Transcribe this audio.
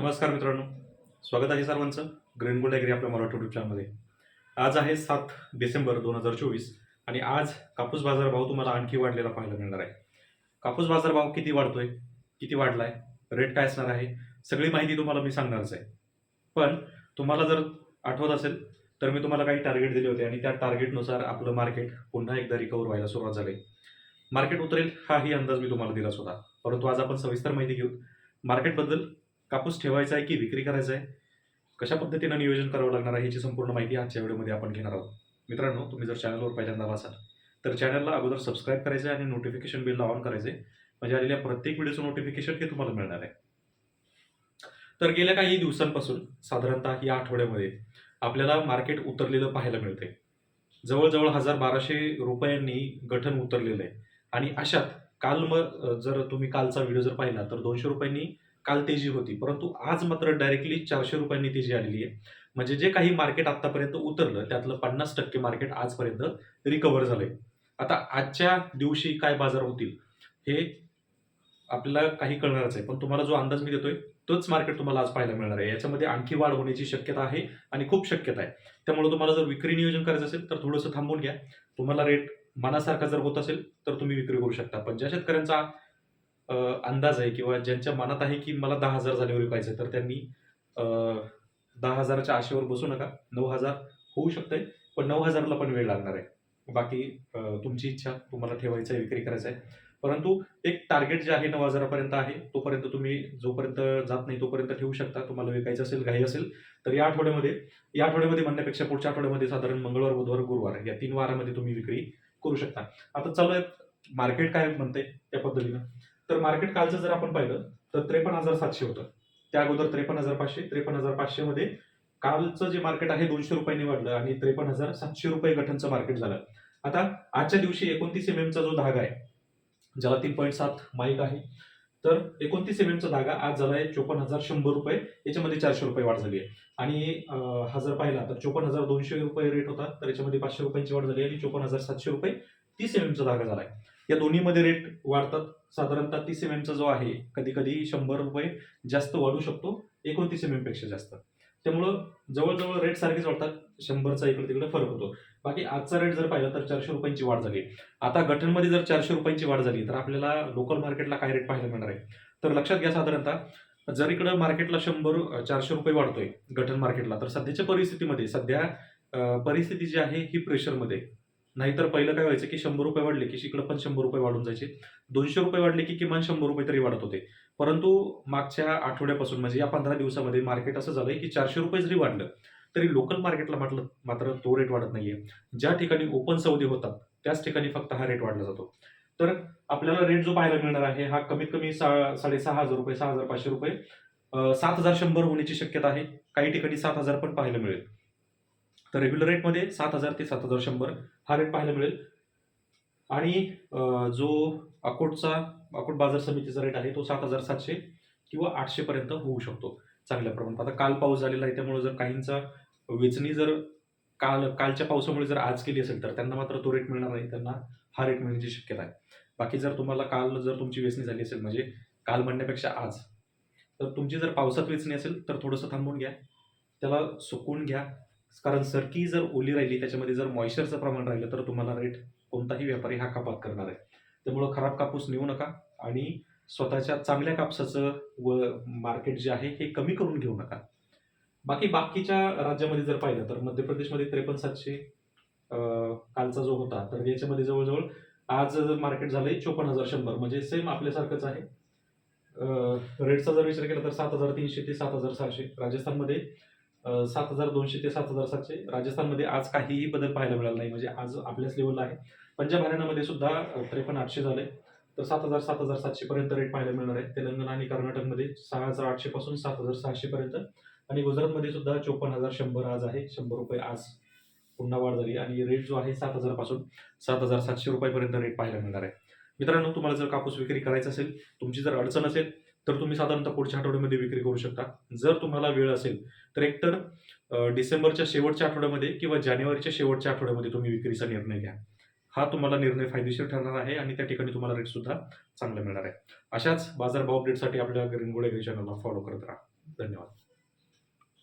नमस्कार मित्रांनो. स्वागत आहे सर्वांचं ग्रीन गोल्ड ॲग्री आपल्या मराठी युट्यूब चॅनलमध्ये आज आहे सात डिसेंबर दोन हजार चोवीस आणि आज कापूस बाजारभाव तुम्हाला आणखी वाढलेला पाहायला मिळणार आहे. कापूस बाजारभाव किती वाढतोय किती वाढला आहे रेट काय असणार आहे सगळी माहिती तुम्हाला मी सांगणारच आहे. पण तुम्हाला जर आठवत असेल तर मी तुम्हाला काही टार्गेट दिले होते आणि त्या टार्गेटनुसार आपलं मार्केट पुन्हा एकदा रिकवर व्हायला सुरुवात झाली. मार्केट उतरेल हाही अंदाज मी तुम्हाला दिलाच होता. परंतु आज आपण सविस्तर माहिती घेऊ. मार्केटबद्दल कापूस ठेवायचा आहे की विक्री करायचा आहे? कशा पद्धतीनं नियोजन करावं लागणार आहे याची संपूर्ण माहिती आजच्या व्हिडिओमध्ये आपण घेणार आहोत. मित्रांनो तुम्ही जर चॅनलवर पहिल्यांदा असाल तर चॅनलला अगोदर सबस्क्राईब करायचं आहे आणि नोटिफिकेशन बिलला ऑन करायचे म्हणजे आलेल्या प्रत्येक व्हिडिओचं नोटिफिकेशन हे तुम्हाला मिळणार आहे. तर गेल्या काही दिवसांपासून साधारणतः या आठवड्यामध्ये आपल्याला मार्केट उतरलेलं पाहायला मिळते जवळजवळ हजार बाराशे रुपयांनी गठन उतरलेलं आहे. आणि अशात काल मग जर तुम्ही कालचा व्हिडिओ जर पाहिला तर दोनशे रुपयांनी काल तेजी होती. परंतु आज मात्र डायरेक्टली चारशे रुपयांनी तेजी आलेली आहे. म्हणजे जे काही मार्केट आतापर्यंत उतरलं त्यातलं पन्नास टक्के मार्केट आजपर्यंत रिकव्हर झालंय. आता आजच्या दिवशी काय बाजार होतील हे आपल्याला काही कळणारच आहे. पण तुम्हाला जो अंदाज मी देतोय तोच मार्केट तुम्हाला आज पाहायला मिळणार आहे. याच्यामध्ये आणखी वाढ होण्याची शक्यता आहे आणि खूप शक्यता आहे. त्यामुळे तुम्हाला जर विक्री नियोजन करायचं असेल तर थोडंसं थांबून घ्या. तुम्हाला रेट मनासारखा जर होत असेल तर तुम्ही विक्री करू शकता. पण ज्या शेतकऱ्यांचा अंदाज आहे किंवा ज्यांच्या मनात आहे की मला दहा हजार झाल्यावर पाहिजे तर त्यांनी दहा हजाराच्या आशेवर बसू नका. नऊ हजार होऊ शकतंय पण नऊ हजारला पण वेळ लागणार आहे. बाकी तुमची इच्छा तुम्हाला ठेवायचं आहे विक्री करायचं आहे. परंतु एक टार्गेट जे आहे नऊ हजारापर्यंत आहे तोपर्यंत तुम्ही जोपर्यंत जात नाही तोपर्यंत ठेवू शकता. तुम्हाला विकायचं असेल घाई असेल तर या आठवड्यामध्ये या आठवड्यामध्ये म्हणण्यापेक्षा पुढच्या आठवड्यामध्ये साधारण मंगळवार बुधवार गुरुवार या तीन वारामध्ये तुम्ही विक्री करू शकता. आता चालू मार्केट काय म्हणते त्या पद्धतीनं? तर मार्केट कालचं जर आपण पाहिलं तर त्रेपन्न हजार सातशे होतं. त्या अगोदर त्रेपन्न हजार पाचशे त्रेपन्न हजार पाचशे मध्ये कालचं जे मार्केट आहे दोनशे रुपयांनी वाढलं आणि त्रेपन्न हजार सातशे रुपये गठनचं मार्केट झालं. आता आजच्या दिवशी एकोणतीस एम एमचा जो धागा आहे ज्याला तीन पॉईंट सात माईक आहे तर एकोणतीस एम एमचा धागा आज झाला आहे चोपन्न हजार शंभर रुपये. याच्यामध्ये चारशे रुपये वाढ झाली आहे. आणि हा जर पाहिला तर चोपन्न हजार दोनशे रुपये रेट होता तर याच्यामध्ये पाचशे रुपयांची वाढ झाली आणि चोपन्न हजार सातशे रुपये तीस एम एमचा धागा झाला आहे या दोन्हीमध्ये रेट वाढतात. साधारणतः तीस एम एमचा जो आहे कधी कधी शंभर रुपये जास्त वाढू शकतो. एकोणतीस एम एमपेक्षा जास्त. त्यामुळं जवळजवळ रेट सारखेच वाढतात. शंभरचा इकडे तिकडे फरक होतो. बाकी आजचा रेट जर पाहिला तर चारशे रुपयांची वाढ झाली. आता गठनमध्ये जर चारशे रुपयांची वाढ झाली तर आपल्याला लोकल मार्केटला काय रेट पाहायला मिळणार आहे? तर लक्षात घ्या साधारणतः जर इकडं मार्केटला शंभर चारशे रुपये वाढतोय गठन मार्केटला तर सध्याच्या परिस्थितीमध्ये सध्या परिस्थिती जी आहे ही प्रेशरमध्ये नाहीतर पहिलं काय व्हायचं की शंभर रुपये वाढले की इकडं पण शंभर रुपये वाढून जायचे. दोनशे रुपये वाढले की किमान शंभर रुपये तरी वाढत होते. परंतु मागच्या आठवड्यापासून म्हणजे या पंधरा दिवसामध्ये मार्केट असं झालंय की चारशे रुपये जरी वाढलं तरी लोकल मार्केटला म्हटलं मात्र तो रेट वाढत नाहीये. ज्या ठिकाणी ओपन सौदे होतात त्याच ठिकाणी फक्त हा रेट वाढला जातो. तर आपल्याला रेट जो पाहायला मिळणार आहे हा कमीत कमी सा साडेसहा हजार रुपये सहा हजार पाचशे रुपये सात हजार शंभर होण्याची शक्यता आहे. काही ठिकाणी सात हजार पण पाहायला मिळेल. तर रेग्युलर रेटमध्ये सात हजार ते सात हजार शंभर हा रेट पाहायला मिळेल. आणि जो अकोटचा अकोट बाजार समितीचा रेट आहे तो सात हजार सातशे किंवा आठशेपर्यंत होऊ शकतो चांगल्या प्रमाणात. आता काल पाऊस झालेला आहे त्यामुळे जर काहींचा वेचणी जर काल कालच्या पावसामुळे जर आज केली असेल तर त्यांना मात्र तो रेट मिळणार नाही त्यांना हा रेट मिळण्याची शक्यता आहे. बाकी जर तुम्हाला काल जर तुमची वेचणी झाली असेल म्हणजे काल म्हणण्यापेक्षा आज तर तुमची जर पावसात वेचणी असेल तर थोडंसं थांबून घ्या. त्याला सुकून घ्या. कारण सरकी जर ओली राहिली त्याच्यामध्ये जर मॉइश्चरचं प्रमाण राहिलं तर तुम्हाला रेट कोणताही व्यापारी हा कपात करणार आहे. त्यामुळं खराब कापूस नेऊ नका आणि स्वतःच्या चांगल्या कापसाचं व मार्केट जे आहे हे कमी करून घेऊ नका. बाकी बाकीच्या राज्यामध्ये जर पाहिलं तर मध्य प्रदेशमध्ये त्रेपन्न सातशे कालचा जो होता तर याच्यामध्ये जवळजवळ आज मार्केट झालंय चोपन्न हजार शंभर म्हणजे सेम आपल्यासारखंच आहे. रेटचा जर विचार केला तर सात हजार तीनशे ते सात हजार सहाशे. राजस्थानमध्ये सात हजार दोनशे ते सात हजार सातशे राजस्थानमध्ये आज काहीही बदल पाहायला मिळाला नाही. म्हणजे आज आपल्याच लेवलला आहे. पंजाब हरियाणामध्ये सुद्धा त्रेपन्न आठशे झाले. तर सात हजार सात हजार सातशे पर्यंत रेट पाहायला मिळणार आहे. तेलंगणा आणि कर्नाटकमध्ये सहा हजार आठशे पासून सात हजार सहाशे पर्यंत. आणि गुजरातमध्ये सुद्धा चोपन्न हजार शंभर आज आहे. शंभर रुपये आज पुन्हा वाढ झाली. आणि रेट जो आहे सात हजारपासून सात हजार सातशे रुपयापर्यंत रेट पाहायला मिळणार आहे. मित्रांनो तुम्हाला जर कापूस विक्री करायचं असेल तुमची जर अडचण असेल तर तुम्ही साधारणतः पुढच्या आठवड्यामध्ये विक्री करू शकता. जर तुम्हाला वेळ असेल तर एकतर डिसेंबरच्या शेवटच्या आठवड्यामध्ये किंवा जानेवारीच्या शेवटच्या आठवड्यामध्ये तुम्ही विक्रीचा निर्णय घ्या. हा तुम्हाला निर्णय फायदेशीर ठरणार आहे आणि त्या ठिकाणी तुम्हाला रेट सुद्धा चांगला मिळणार आहे. अशाच बाजार भाव अपडेटसाठी आपल्या ग्रीनगोड चॅनलला फॉलो करत राहा. धन्यवाद.